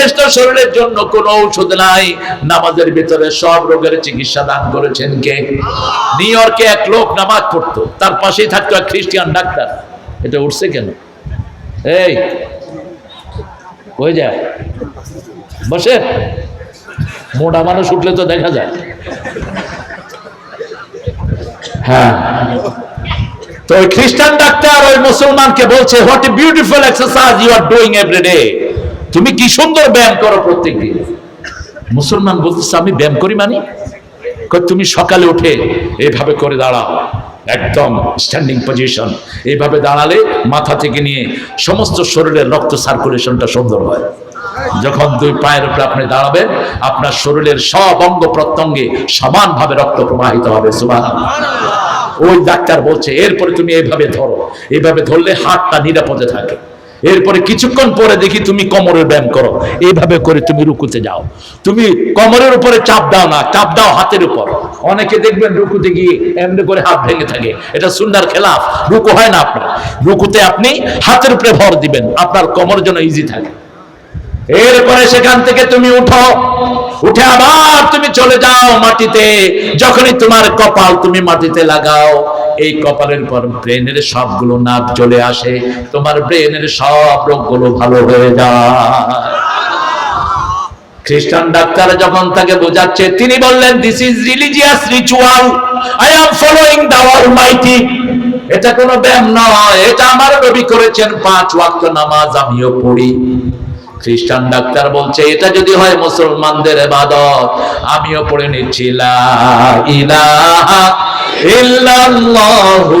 শ্রেষ্ঠ শরীরের জন্য কোনো ঔষধ নাই। নামাজের ভিতরে সব রোগের চিকিৎসা দান করেছেন কে? নিউ ইয়র্কে এক লোক নামাজ পড়তো, তার পাশেই থাকতো এক খ্রিস্টিয়ান ডাক্তার। এটা উঠছে কেন? এই, হয়ে যায়। বসে মোটা মানুষ উঠলে তো দেখা যায়। হ্যাঁ। তো খ্রিস্টান ডাক্তার ওই মুসলমানকে বলছে what a beautiful exercise you are doing every day তুমি কি সুন্দর ব্যায়াম করো প্রত্যেক দিন? মুসলমান বলতেছে, আমি ব্যায়াম করি মানে? তুমি সকালে উঠে এইভাবে করে দাঁড়াও, একদম স্ট্যান্ডিং পজিশন এইভাবে দাঁড়ালে মাথা থেকে নিয়ে সমস্ত শরীরের রক্ত সার্কুলেশনটা সুন্দর হয়। যখন দুই পায়ের উপরে আপনি দাঁড়াবেন, আপনার শরীরের সব অঙ্গ প্রত্যঙ্গে সমানভাবে রক্ত প্রবাহিত হবে সুবাহ ওই ডাক্তার বলছে, এরপরে তুমি এইভাবে ধরো। এইভাবে ধরলে হাতটা নিরাপদে থাকে। এরপরে কিছুক্ষণ পরে দেখি তুমি কোমরের ব্যায়াম করো। এইভাবে করে তুমি রুকুতে যাও। তুমি কোমরের উপরে চাপ দাও না, চাপ দাও হাতের উপর। অনেকে দেখবেন রুকুতে গিয়ে এমনি করে হাত ভেঙে থাকে। এটা সুন্দর খেলাফ, রুকু হয় না আপনার। রুকুতে আপনি হাতের উপরে ভর দিবেন, আপনার কোমর জন্য ইজি থাকে। এরপরে সেখান থেকে তুমি উঠো। উঠে আবার তুমি চলে যাও মাটিতে। যখনই তোমার কপাল তুমি মাটিতে লাগাও। এই কপালের পর ব্রেনের সবগুলো নাক চলে আসে, তোমার ব্রেনের সব রোগগুলো ভালো হয়ে যায়। খ্রিস্টান ডাক্তার যখন তাকে বোঝাচ্ছে, তিনি বললেন this is religious ritual I am following the almighty এটা কোনো ব্যায়াম নয়, এটা আমার নবী করেছেন, পাঁচ ওয়াক্ত নামাজ আমিও পড়ি। খ্রিস্টান ডাক্তার বলছে এটা যদি হয় মুসলমানদের এবাদত। আমিও পড়ে নিচ্ছি ইলাহা ইল্লাল্লাহু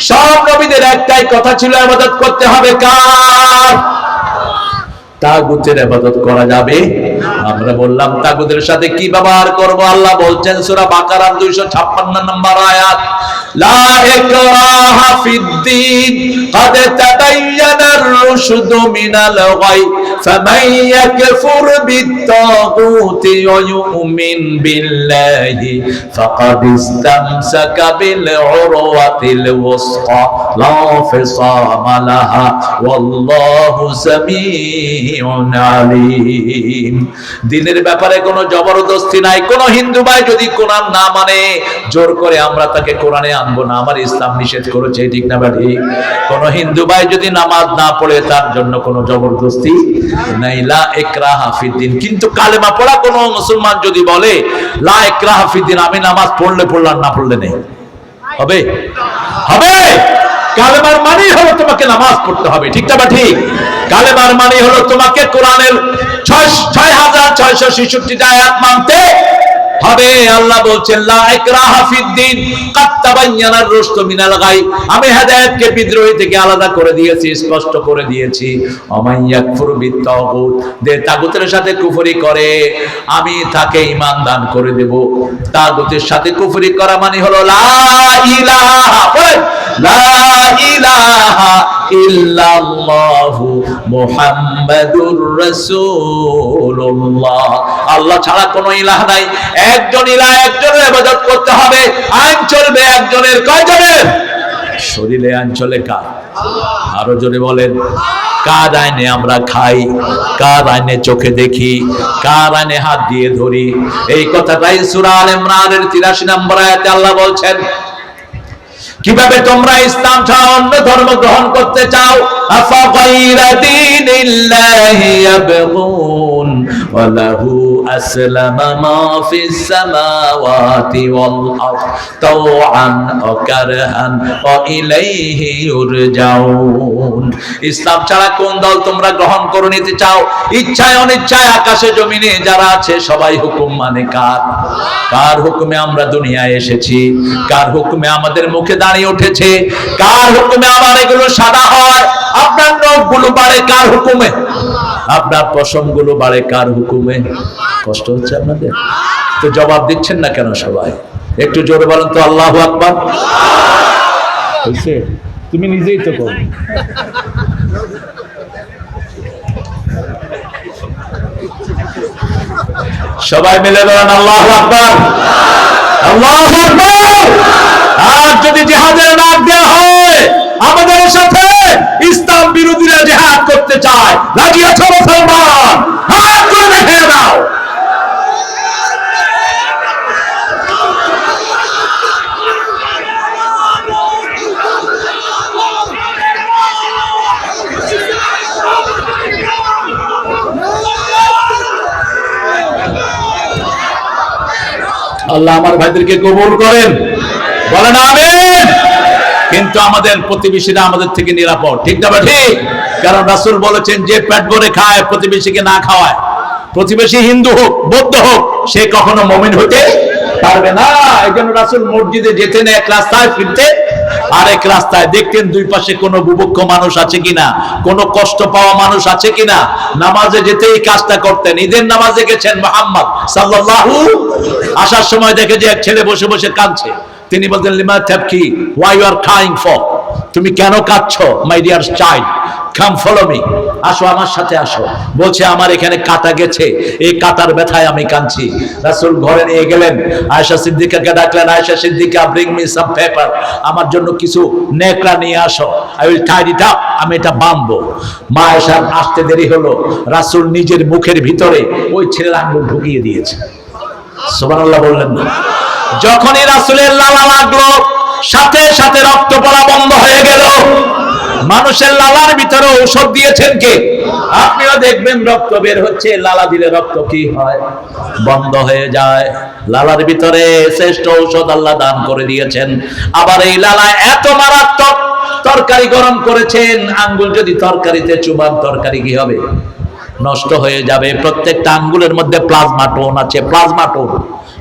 সব নবীদের একটাই কথা ছিল আমাদের করতে হবে কার? তাগুতের আবাদত করা যাবে আমরা বললাম তাগুতের সাথে কি ব্যবহার করব আল্লাহ বলছেন সূরা বাকারা 256 নম্বর আয়াত লা ইকরাহা ফিদ্দিন قد تبين الرشد من الغي فمن يكفر بالطاغوت ويؤمن بالله فقد استمسك بالعروة الوثقى لا انفصام لها والله سميع দিনের ব্যাপারে কোনো জবরদস্তি নাই, কোন হিন্দু ভাই যদি কোরআন না মানে জোর করে আমরা তাকে কোরআনে আনব না, আমার ইসলাম নিষেধ করেছে ঠিক না বাড়ি কোন হিন্দু ভাই যদি নামাজ না পড়ে, তার জন্য কোনো জবরদস্তি নাই। লা একরা হাফিদ্দিন কিন্তু কালেমা পড়া কোনো মুসলমান যদি বলে, লা একরা হাফিদ্দিন আমি নামাজ পড়লে পড়লাম, না পড়লে নেই। হবে? হবে? কালেমার মানেই হলো তোমাকে নামাজ পড়তে হবে, ঠিক না ঠিক? কালেমার মানেই হলো তোমাকে কোরআনের ছয় ছয় হাজার ছয়শো ছেষট্টিটা আয়াত মানতে হবে। আল্লাহ বলছেন আমি বিদ্রোহী থেকে আলাদা করে দিয়েছি, স্পষ্ট করে দিয়েছি। সাথে কুফরি করে, আমি তাকে দান করে দেব। তাগুতের সাথে কুফরি করা মানে হলো আল্লাহ ছাড়া কোনো ইলাহ নাই। একজন ইলাহ, একজনের ইবাদত করতে হবে। আইন চলবে একজনের। কয়জনের? শরীরে আইন চলে কার? আরও জোরে বলেন। কার আইনে আমরা খাই? কার আইনে চোখে দেখি? কার আইনে হাত দিয়ে ধরি? এই কথাটাই সূরা আল ইমরানের 83 নম্বর আয়াতে আল্লাহ বলছেন, কীভাবে তোমরা ইসলাম ছাড়া অন্য ধর্ম গ্রহণ করতে চাও? আফা গায়রা দীনিল্লাহি ইয়াবগুন ফিস সামাওয়াতি ওয়াল আরদ তাওআন ওয়া কারহান ওয়া ইলাইহি ইউরজাউন। ইসলাম ছাড়া কোন দল তোমরা গ্রহণ করে নিতে চাও? ইচ্ছায় অনিচ্ছায় আকাশে জমিনে যারা আছে, সবাই হুকুম মানে কার? কার হুকুমে আমরা দুনিয়ায় এসেছি? কার হুকুমে আমাদের মুখে দাঁড়িয়ে উঠেছে? কার হুকুমে আমার এগুলো সাদা হয় আপনার নখগুলো বাড়ে কার হুকুমে? আপনার পশমগুলো বাড়ে কার হুকুমে? কষ্ট হচ্ছে আপনাদের? তো জবাব দিচ্ছেন না কেন সবাই? একটু জোরে বলেন তো আল্লাহ আকবার। তুমি নিজেই তো কর। সবাই মিলে বলেন আল্লাহ আকবার। আল্লাহ আকবার। আর যদি জেহাদের নাম দেওয়া হয় আমাদের সাথে ইসলাম বিরোধীরা জেহাদ করতে চায়। রাজি আছো মুসলমান? হাত করে দেখে দাও। আল্লাহ আমার ভাইদেরকে কবুল করেন। বলেন, আমিন। কিন্তু আমাদের প্রতিবেশীরা আমাদের থেকে নিরাপদ। ঠিক না ঠিক। কারণ রাসূল বলেছেন যে পেট ভরে খায় প্রতিবেশীকে না খাওয়ায়। প্রতিবেশী হিন্দু হোক বৌদ্ধ হোক সে কখনো মমিন হতে পারবে না। এই জন্য রাসূল মসজিদে যেতেন এক রাস্তায় ফিরতে আর এক রাস্তায় দেখতেন দুই পাশে কোনো বুভুক্ষ মানুষ আছে কিনা কোনো কষ্ট পাওয়া মানুষ আছে কিনা। নামাজে যেতে এই কাজটা করতেন। ঈদের নামাজে গেছেন মোহাম্মদ সাল্লাল্লাহু আসার সময় দেখে যে এক ছেলে বসে বসে কাঁদছে। তিনি বলতেন, লিমা থাপকি why you are crying for তুমি কেন কাঁদছো? My dear child come follow me আসো আমার সাথে আসো। বলছে, আমার এখানে কাটা গেছে। এই কাটার ব্যথায় আমি কাঁদছি। রাসূল ঘরে নিয়ে গেলেন। আয়েশা সিদ্দিকাকে ডাকলেন, Ayesha Siddiqa bring me some paper আমার জন্য কিছু নেকড়া নিয়ে আসো। I will tied it up আমি এটা বাঁধবো মা আয়েশার আসতে দেরি হলো। রাসুল নিজের মুখের ভিতরে ওই ছেলের আঙ্গুল ঢুকিয়ে দিয়েছে। সুবহানাল্লাহ বললেন না। যখনই রাসূলের লালা লাগল, সাথে সাথে রক্ত পড়া বন্ধ হয়ে গেল। মানুষের লালার ভিতরে ঔষধ দিয়েছেন কে? আপনিও দেখবেন রক্ত বের হচ্ছে, লালা দিলে রক্ত কি হয়? বন্ধ হয়ে যায়। লালার ভিতরে শ্রেষ্ঠ ঔষধ আল্লাহ দান করে দিয়েছেন। আবার এই লালা এত মারাত্মক, তরকারি গরম করেছেন, আঙ্গুল যদি তরকারিতে চুবান, তরকারি কি হবে? নষ্ট হয়ে যাবে। প্রত্যেকটা আঙ্গুলের মধ্যে প্লাজমা টোন আছে প্লাজমা টোন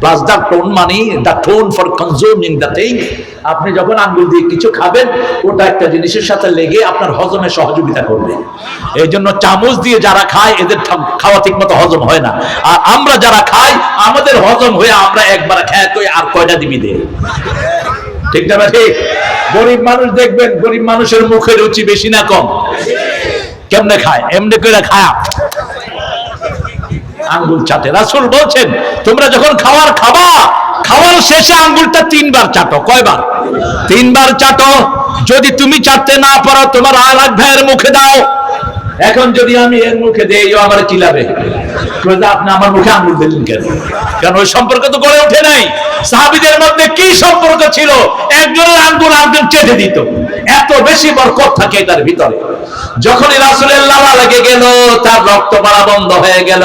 প্লাজমা টোন মানে the tone for consuming the thing আপনি যখন আঙ্গুল দিয়ে কিছু খাবেন, ওটা একটা জিনিসের সাথে লেগে আপনার হজমে সহযোগিতা করবে। এই জন্য চামচ দিয়ে যারা খায়, এদের খাওয়া ঠিক মতো হজম হয় না। আর আমরা যারা খাই, আমাদের হজম হয়ে আমরা একবার খায় তো আর কয়টা দিবি দে? ঠিক না ঠিক গরিব মানুষ দেখবেন, গরিব মানুষের মুখে রুচি বেশি না কম। কেমনে খায়? এমনি করে খায়। আঙ্গুল চাটে। রাসূল বলছেন, তোমরা যখন খাওয়ার খাবা, খাওয়ার শেষে আঙ্গুলটা তিনবার চাটো। কয়বার? তিনবার চাটো। যদি তুমি চাটতে না পারো, তোমার আর এক ভাইয়ের মুখে দাও। এখন যদি আমি এর মুখে দেই আমার চিলাবে আপনি আমার মুখে আঙুল দিলেন কেন? কারণ ওই সম্পর্ক তো গড়ে ওঠে নাই। সাহাবিদের মধ্যে কি সম্পর্ক ছিল? একজনের আঙ্গুল আঙ্গুল চেটে দিত। এত বেশি বরকত থাকে এটার ভিতরে। যখনই রাসুলের লালা লেগে গেল, তার রক্ত পাড়া বন্ধ হয়ে গেল।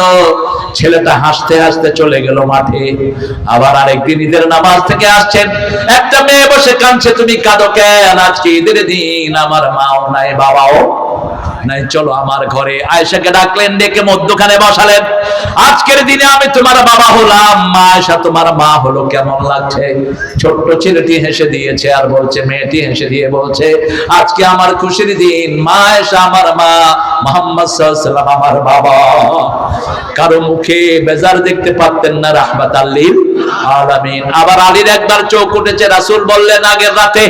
ছেলেটা হাসতে হাসতে চলে গেল মাঠে। আবার আরেকদিন ঈদের নামাজ থেকে আসছেন। একটা মেয়ে বসে কাঁদছে, তুমি কাঁদো কেন আজকে? ঈদের দিন আমার মাও নাই, বাবাও নাই চলো আমার ঘরে। আয়েশাকে ডাকলেন, ডেকে মধ্যখানে বসালেন। আজকের দিনে আমি তোমার বাবা হলাম। মা তোমার মা হলো, কেমন লাগছে? ছোট্ট ছেলেটি হেসে দিয়েছে আর বলছে, মেয়েটি হেসে দিয়ে বলছে, আজকে আমার খুশির দিন। মা আমার মা, মোহাম্মদ সাল্লাল্লাহু আমার বাবা। কারও মুখে বেজার দেখতে পারতেন না রাহমাত আলামিন। আবার আলীর একবার চোখ উঠেছে, রাসূল বললেন, আগের রাতে,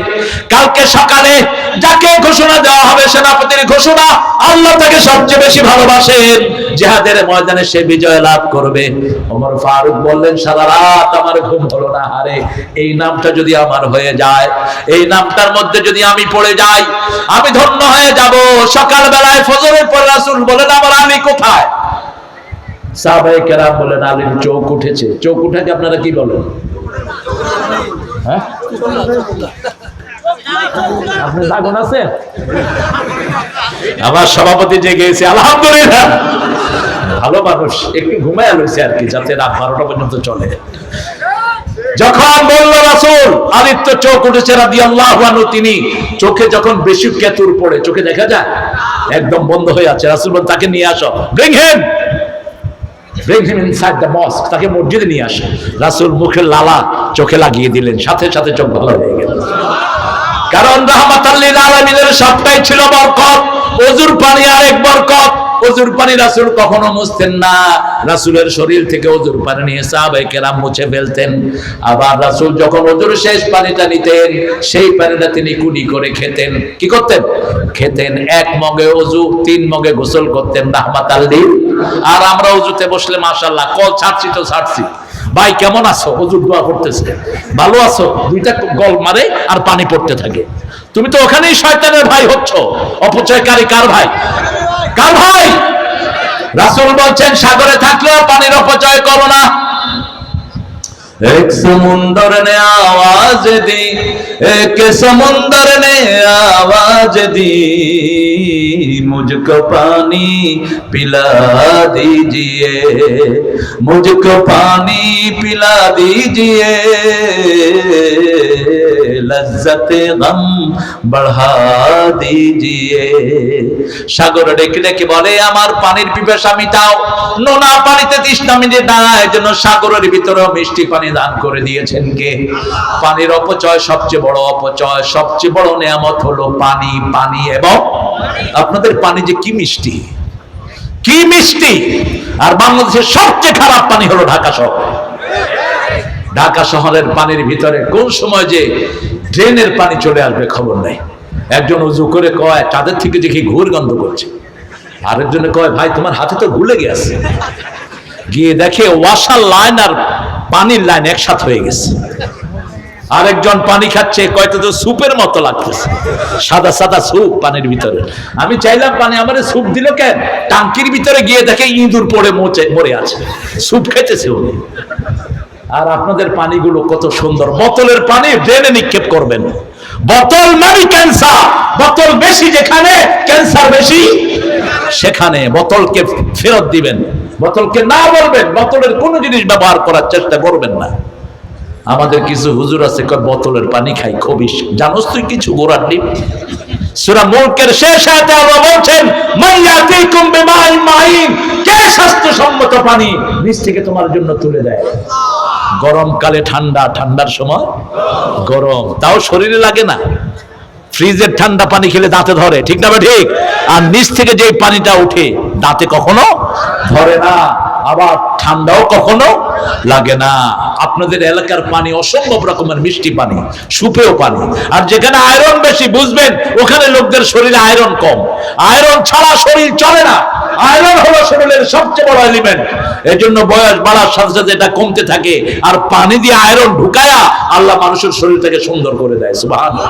কালকে সকালে যাকে ঘোষণা দেওয়া হবে, সেনাপতির ঘোষণা আল্লাহ তাকে সবচেয়ে বেশি ভালোবাসেন জিহাদের ময়দানে সে বিজয় লাভ করবে। ওমর ফারুক বললেন, সারা রাত আমার ঘুম হলো না হারে এই নামটা যদি আমার হয়ে যায়, এই নামটার মধ্যে যদি আমি পড়ে যাই, আমি ধন্য হয়ে যাব। সকাল বেলায় ফজরের পর রাসূল বলেন, আমার আলী কোথায়? সাহাবায়ে কেরাম বলেন, আলীর চোখ উঠেছে। চোখ উঠাকে আপনারা কি বলেন? হ্যাঁ? আপনি জাগন আছেন? আমার সভাপতি জেগে গেছে আলহামদুলিল্লাহ। ভালো মানুষ, একটু ঘুমায় লইছে আর কি, যাতে রাত বারোটা পর্যন্ত চলে। যখন বলল, রাসূল, আদিত্য চোখ উঠেছে রাদিয়াল্লাহু আনহু, তিনি চোখে যখন বেশি কেতুর পড়ে, চোখে দেখা যায়? একদম বন্ধ হয়ে আছে। রাসূল তাকে নিয়ে আসো। ব্রিং মস্ক তাকে মসজিদে নিয়ে আসে। রাসূল মুখে লালা চোখে লাগিয়ে দিলেন। সাথে সাথে চোখ ভালো হয়ে গেল। কারণ রহমাতাল্লিল আলামিনের সবটাই ছিল বরকত, অজুর পানি আরেক বরকত। অজুর পানি রাসূল কখনো মুছতেন না। রাসূলের শরীর থেকে অজুর পানি নিয়ে সাহাবায়ে কেরাম মুছে ফেলতেন। আবার রাসূল যখন অজুর শেষ পানিটা নিতেন, সেই পানিটা তিনি কুড়ি করে খেতেন। কি করতেন? খেতেন। এক মগে অজু, তিন মগে গোসল করতেন রাহমাত আল্লিল আর আমরা অজুতে বসলে মাশাআল্লাহ কল ছাড়ছি তো ছাড়ছি। ভাই, কেমন আছো? হুজুর দোয়া করতেছে। ভালো আছো? দুইটা গল মারে আর পানি পড়তে থাকে। তুমি তো ওখানেই শয়তানের ভাই হচ্ছ। অপচয়কারী কার ভাই? কার ভাই? রাসুল বলছেন, সাগরে থাকলেও পানির অপচয় করো না। एक समुंदर ने आवाज दी एक समुंदर ने आवाज दी मुझको पानी पिला दीजिए मुझको पानी पिला दीजिए लज्जत गम बढ़ा दीजिए সাগর ডেকে ডেকে বলে আমার পানির পিপাসা মিটাও নোনা পানিতে তৃষ্ণা মিটে না এজন্য সাগরের ভিতরে মিষ্টি পানি দান করে দিয়েছেন কে? পানির অপচয় সবচেয়ে বড় অপচয়, সবচেয়ে বড় নেয়ামত হলো পানি পানি এবং আপনাদের পানি যে কি মিষ্টি? কি মিষ্টি? আর বাংলাদেশের সবচেয়ে খারাপ পানি হলো ঢাকা শহর। ঢাকা শহরের পানির ভিতরে কোন সময় যে ড্রেনের পানি চলে আসবে খবর নাই। একজন উজু করে কয়, চাঁদের থেকে দেখি ঘুর গন্ধ করছে। আরেকজনে কয়, ভাই, তোমার হাতে তো গুলে গেছে গিয়ে দেখে ওয়াশার লাইন আর পানির লাইন একসাথে হয়ে গেছে। আরেকজন পানি খাচ্ছে কয়তো তো স্যুপের মতো লাগতেছে। সাদা সাদা স্যুপ পানির ভিতরে। আমি চাইলাম পানি, আমার স্যুপ দিল কেন টাঙ্কির ভিতরে গিয়ে দেখে ইঁদুর পড়ে, মোচে, মরে আছে। স্যুপ খেতেছে উনি। আর আপনাদের পানিগুলো কত সুন্দর। বোতলের পানি ড্রেনে নিক্ষেপ করবেন। বোতল মানে ক্যান্সার। বোতল বেশি যেখানে, ক্যান্সার বেশি সেখানে। বোতলকে ফেরত দিবেন। বোতলকে না বলবেন, বোতলের কোনো জিনিস ব্যবহার করার চেষ্টা করবেন না। আমাদের কিছু হুজুর আছে বোতলের পানি খাই খবিস জানোস তুই কিছু গোড়ার ডিম? সূরা মুলকের শেষ আল্লাহ বলছেন কে স্বাস্থ্যসম্মত পানি নিচ থেকে তোমার জন্য তুলে দেয়? গরমকালে ঠান্ডা, ঠান্ডার সময় গরম। তাও শরীরে লাগে না। ফ্রিজের ঠান্ডা পানি খেলে দাঁতে ধরে, ঠিক না ঠিক? আর নিচ থেকে যে পানিটা উঠে দাঁতে কখনো ধরে না। আবার ঠান্ডাও কখনো লাগে না। আপনাদের এলাকার পানি অসম্ভব রকমের মিষ্টি পানি সুপেও পানি। আর যেখানে আয়রন বেশি, বুঝবেন, ওখানে লোকদের শরীরে আয়রন কম। আয়রন ছাড়া শরীর চলে না। আয়রন হলো শরীরের সবচেয়ে বড় এলিমেন্ট এই জন্য বয়স বাড়ার সাথে সাথে এটা কমতে থাকে। আর পানি দিয়ে আয়রন ঢুকায়া আল্লাহ মানুষের শরীরটাকে সুন্দর করে দেয়। সুবহানাল্লাহ।